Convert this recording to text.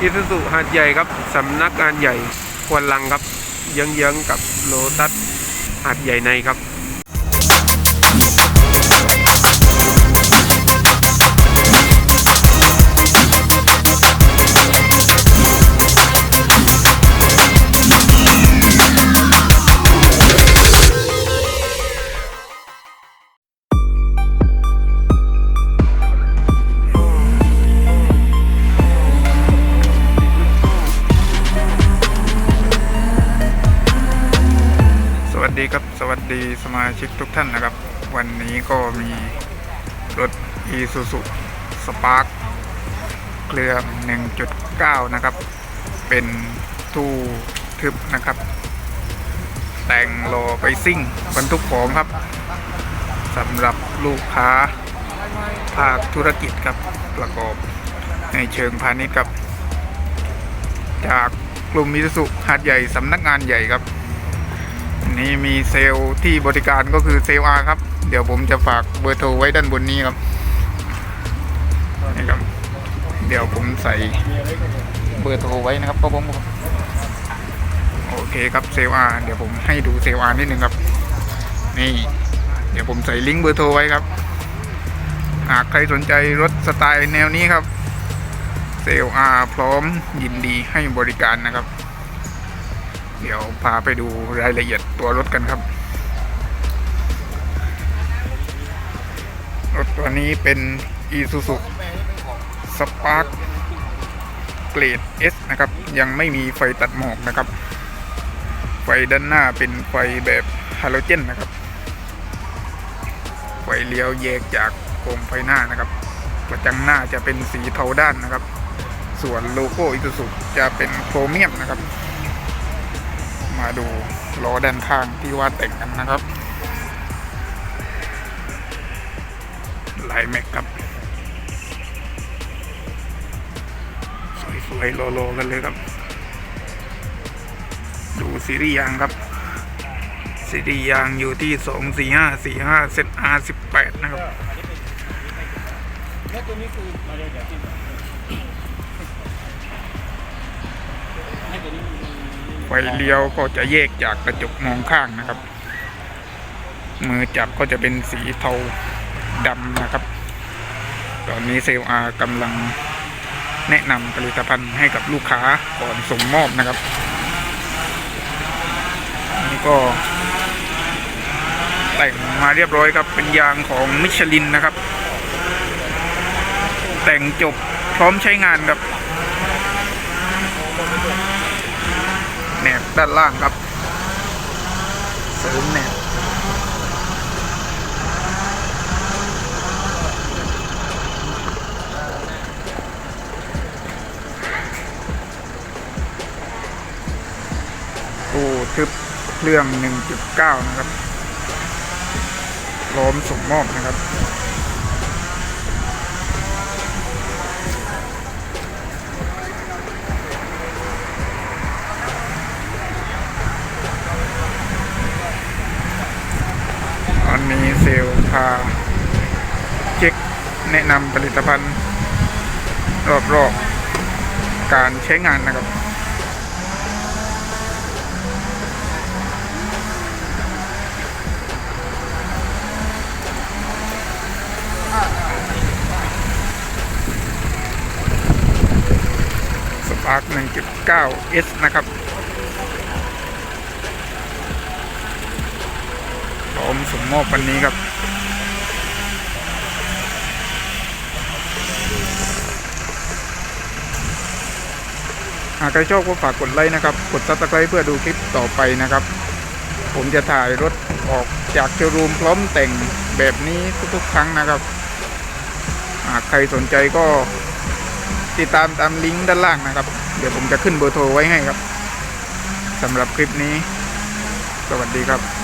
อิสุสุหาดใหญ่ครับสำนักงานใหญ่ควนลังครับเยื้องๆกับโลตัสหาดใหญ่ในครับ วัสดีสมาชิกทุกท่านนะครับ วันนี้ก็มีรถ Isuzu Spark เครื่อง 1.9 นะครับ เป็นตู้ทึบนะครับ แต่งรอไปซิ่งบรรทุกของครับสำหรับลูกค้าภาคธุรกิจครับประกอบในเชิงพาณิชย์ครับ จากกลุ่มมิสุหาดใหญ่สำนักงานใหญ่ครับ นี่มีเซลล์ที่บริการก็คือเซลล์อาครับ เดี๋ยวผมจะฝากเบอร์โทรไว้ด้านบนนี้ครับนี่ครับ เดี๋ยวผมใส่เบอร์โทรไว้นะครับก็ผมโอเคครับเซลล์อาเดี๋ยวผมให้ดูเซลล์อานิดนึงครับ นี่ เดี๋ยวผมใส่ลิงก์เบอร์โทรไว้ครับหากใครสนใจรถสไตล์แนวนี้ครับ เซลล์อาพร้อมยินดีให้บริการนะครับ เดี๋ยวพาไปดูรายละเอียดตัวรถกันครับ รถตัวนี้เป็น Isuzu Spark เกรด S นะครับ ยังไม่มีไฟตัดหมอกนะครับ ไฟด้านหน้าเป็นไฟแบบฮาโลเจนนะครับ ไฟเลี้ยวแยกจากโคมไฟหน้านะครับกระจังหน้าจะเป็นสีเทาด้านนะครับ ส่วนโลโก้ Isuzu จะเป็นโครเมียมนะครับ มาดูล้อด้านข้างที่ว่าแต่งกันนะครับลายแม็กครับ สวยๆโลๆกันเลยครับ ดูซีรีส์ยางครับ ซีรีส์ยางอยู่ที่สองสี่ห้าสี่ห้าเซตอาร์สิบแปดนะครับ ไฟเลี้ยวก็จะแยกจากกระจกมองข้างนะครับ มือจับก็จะเป็นสีเทาดำนะครับ ตอนนี้เซลล์อากำลังแนะนำผลิตภัณฑ์ให้กับลูกค้าก่อนส่งมอบนะครับนี่ก็แต่งมาเรียบร้อยครับเป็นยางของมิชลินนะครับ แต่งจบพร้อมใช้งานครับแหนบ ด้านล่างครับ เสริมแนบตู้ทึบเครื่อง 1.9 นะครับพร้อมส่งมอบนะครับ ตอนนี้เซลล์พาเช็คแนะนำผลิตภัณฑ์ รอบๆ การใช้งานนะครับสปาร์ก1.9 S นะครับ พร้อ มส่งมอบวันนี้ครับหากใครชอบก็ฝากกดไลค์นะครับ กดซับสไครต์เพื่อดูคลิปต่อไปนะครับ ผมจะถ่ายรถออกจากโชว์รูมพร้อมแต่งแบบนี้ทุกๆ ครั้งนะครับ หากใครสนใจก็ติดตามตามลิงก์ด้านล่างนะครับ เดี๋ยวผมจะขึ้นเบอร์โทรไว้ให้ครับสำหรับคลิปนี้ สวัสดีครับ